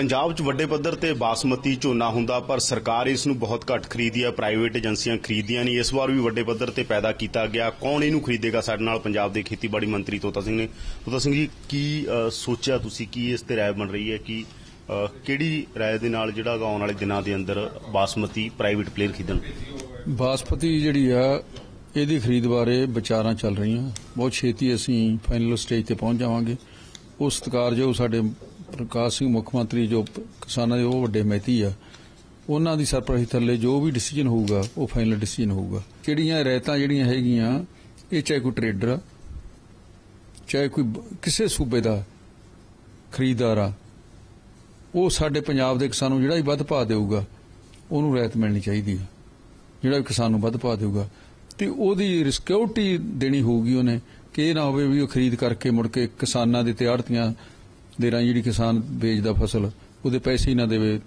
ਪੰਜਾਬ 'ਚ ਵੱਡੇ ਪੱਧਰ ਤੇ ਬਾਸਮਤੀ ਝੋਨਾ ਹੁੰਦਾ, ਪਰ ਸਰਕਾਰ ਇਸ ਨੂੰ ਬਹੁਤ ਘੱਟ ਖਰੀਦੀ ਹੈ। ਪ੍ਰਾਈਵੇਟ ਏਜੰਸੀਆਂ ਖਰੀਦੀਆਂ ਨਹੀਂ ਇਸ ਵਾਰ ਵੀ ਵੱਡੇ ਪੱਧਰ ਤੇ ਪੈਦਾ ਕੀਤਾ ਗਿਆ। ਕੌਣ ਇਹਨੂੰ ਖਰੀਦੇਗਾ? ਸਾਡੇ ਨਾਲ ਪੰਜਾਬ ਦੇ ਖੇਤੀਬਾੜੀ ਮੰਤਰੀ ਤੋਤਾ ਸਿੰਘ ਨੇ। ਤੋਤਾ ਸਿੰਘ ਜੀ, ਕੀ ਸੋਚਿਆ ਤੁਸੀਂ? ਕੀ ਇਸ ਤੇ ਰਾਏ ਬਣ ਰਹੀ ਹੈ? ਕਿ ਕਿਹੜੀ ਰਾਏ ਦੇ ਨਾਲ ਜਿਹੜਾ ਗਾ ਆਉਣ ਵਾਲੇ ਦਿਨਾਂ ਦੇ ਅੰਦਰ ਬਾਸਮਤੀ ਪ੍ਰਾਈਵੇਟ ਪਲੇਅਰ ਖਰੀਦਣ? ਬਾਸਮਤੀ ਜਿਹੜੀ ਆ, ਇਹਦੀ ਖਰੀਦ ਬਾਰੇ ਵਿਚਾਰਾਂ ਚੱਲ ਰਹੀਆਂ। ਬਹੁਤ ਛੇਤੀ ਅਸੀਂ ਫਾਈਨਲ ਸਟੇਜ ਤੇ ਪਹੁੰਚ ਜਾਵਾਂਗੇ। ਉਸ ਸਤਿਕਾਰਯੋਗ ਸਾਡੇ ਪ੍ਰਕਾਸ਼ ਸਿੰਘ ਮੁੱਖ ਮੰਤਰੀ ਜੋ ਕਿਸਾਨਾਂ ਦੇ ਉਹ ਵੱਡੇ ਮਹਿਤੀ ਆ, ਉਹਨਾਂ ਦੀ ਸਰਪ੍ਰਸਤੀ ਥੱਲੇ ਜੋ ਵੀ ਡਿਸੀਜਨ ਹੋਊਗਾ, ਉਹ ਫਾਈਨਲ ਡਿਸੀਜਨ ਹੋਊਗਾ। ਜਿਹੜੀਆਂ ਰਹਿਤਾਂ ਜਿਹੜੀਆਂ ਹੈਗੀਆਂ, ਇਹ ਚਾਹੇ ਕੋਈ ਟਰੇਡਰ ਆ, ਚਾਹੇ ਕੋਈ ਕਿਸੇ ਸੂਬੇ ਦਾ ਖਰੀਦਦਾਰ ਆ, ਉਹ ਸਾਡੇ ਪੰਜਾਬ ਦੇ ਕਿਸਾਨ ਨੂੰ ਜਿਹੜਾ ਵੀ ਵੱਧ ਪਾ ਦੇਊਗਾ, ਉਹਨੂੰ ਰਹਿਤ ਮਿਲਣੀ ਚਾਹੀਦੀ ਹੈ ਜਿਹੜਾ ਵੀ ਕਿਸਾਨ ਨੂੰ ਵੱਧ ਪਾ ਦੇਊਗਾ, ਤੇ ਉਹਦੀ ਸਿਕਿਉਰਿਟੀ ਦੇਣੀ ਹੋਊਗੀ ਉਹਨੇ। ਕਿ ਇਹ ਨਾ ਹੋਵੇ ਵੀ ਉਹ ਖਰੀਦ ਕਰਕੇ ਮੁੜ ਕੇ ਕਿਸਾਨਾਂ ਦੇ ਤੇ ਆੜਤੀਆਂ ਦੇ ਰਾਹੀਂ ਜਿਹੜੀ ਕਿਸਾਨ ਵੇਚਦਾ ਫਸਲ, ਉਹਦੇ ਪੈਸੇ ਹੀ ਨਾ ਦੇਵੇ।